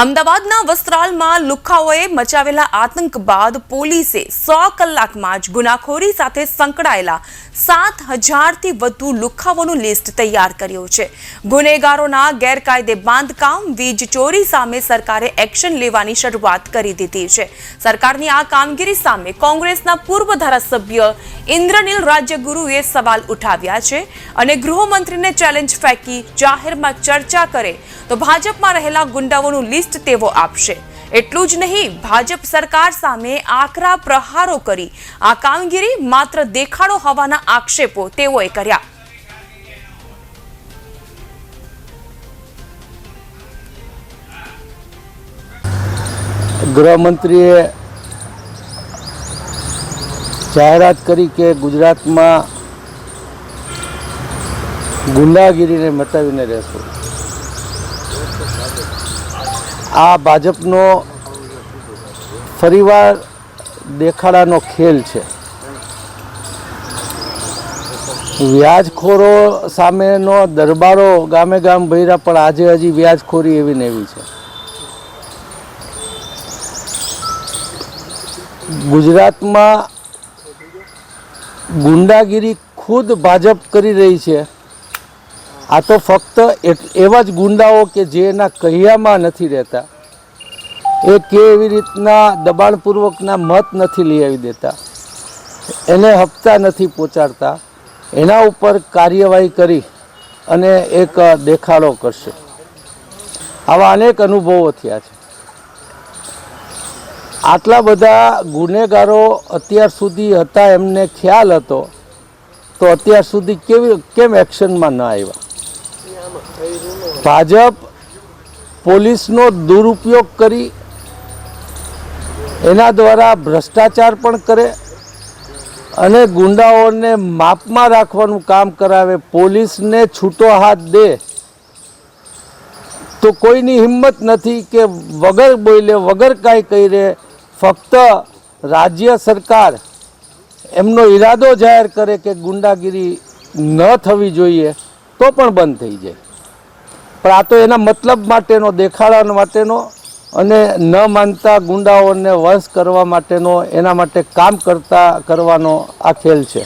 અમદાવાદના વસ્ત્રાલમાં લુખ્ખાઓએ મચાવેલા આતંક બાદ પોલીસે સો કલાકમાં જ ગુનાખોરી સાથે સંકળાયેલા સાત હજારથી વધુ લુખ્ખાઓનું લિસ્ટ તૈયાર કર્યું છે. ગુનેગારોના ગેરકાયદે બાંધકામ, વીજ ચોરી સામે સરકારે એક્શન લેવાની શરૂઆત કરી દીધી છે. સરકારની આ કામગીરી સામે કોંગ્રેસના પૂર્વ ધારાસભ્ય ઇન્દ્રનીલ રાજ્યગુરુએ સવાલ ઉઠાવ્યા છે અને ગૃહમંત્રીને ચેલેન્જ ફેંકી જાહેરમાં ચર્ચા કરે તો ભાજપમાં રહેલા ગુંડાઓનું લિસ્ટ તેઓ આપશે. એટલું જ નહીં, ભાજપ સરકાર સામે આકરા પ્રહારો કરી. આ કામગીરી માત્ર દેખાડો હોવાના આક્ષેપો તેઓએ કર્યા. ગૃહમંત્રીએ જાહેરાત કરી કે ગુજરાતમાં ગુંડાગીરીને મટાવીને રહેશું. આ ભાજપનો ફરીવાર દેખાડાનો ખેલ છે. વ્યાજખોરો સામેનો દરબારો ગામે ગામ ભર્યા, પણ આજે હજી વ્યાજખોરી એવી ને એવી છે. ગુજરાતમાં ગુંડાગીરી ખુદ ભાજપ કરી રહી છે. આ તો ફક્ત એવા જ ગુંડાઓ કે જે એના કહ્યામાં નથી રહેતા. એ કે એવી રીતના દબાણપૂર્વકના મત નથી લઈ આવી દેતા. એને હપ્તા નથી પહોંચાડતા એના ઉપર કાર્યવાહી કરી અને એક દેખાડો કરશે. આવા અનેક અનુભવો થયા છે. આટલા બધા ગુનેગારો અત્યાર સુધી હતા એમને ખ્યાલ હતો, તો અત્યાર સુધી કેવી, કેમ એક્શનમાં ન આવ્યા? ભાજપ પોલીસનો દુરુપયોગ કરી એના દ્વારા ભ્રષ્ટાચાર પણ કરે અને ગુંડાઓને માપમાં રાખવાનું કામ કરાવે, પોલીસને છૂટો હાથ દે, તો કોઈની હિંમત નથી કે વગર બોલે, વગર કાંઈ કહી રહે ફક્ત રાજ્ય સરકાર એમનો ઈરાદો જાહેર કરે કે ગુંડાગીરી ન થવી જોઈએ. તો પણ બંધ થઈ જાય. પણ આ તો એના મતલબ માટેનો દેખાડા માટેનો અને ન માનતા ગુંડાઓને વંશ કરવા માટેનો, એના માટે કામ કરતા કરવાનો આ ખેલ છે.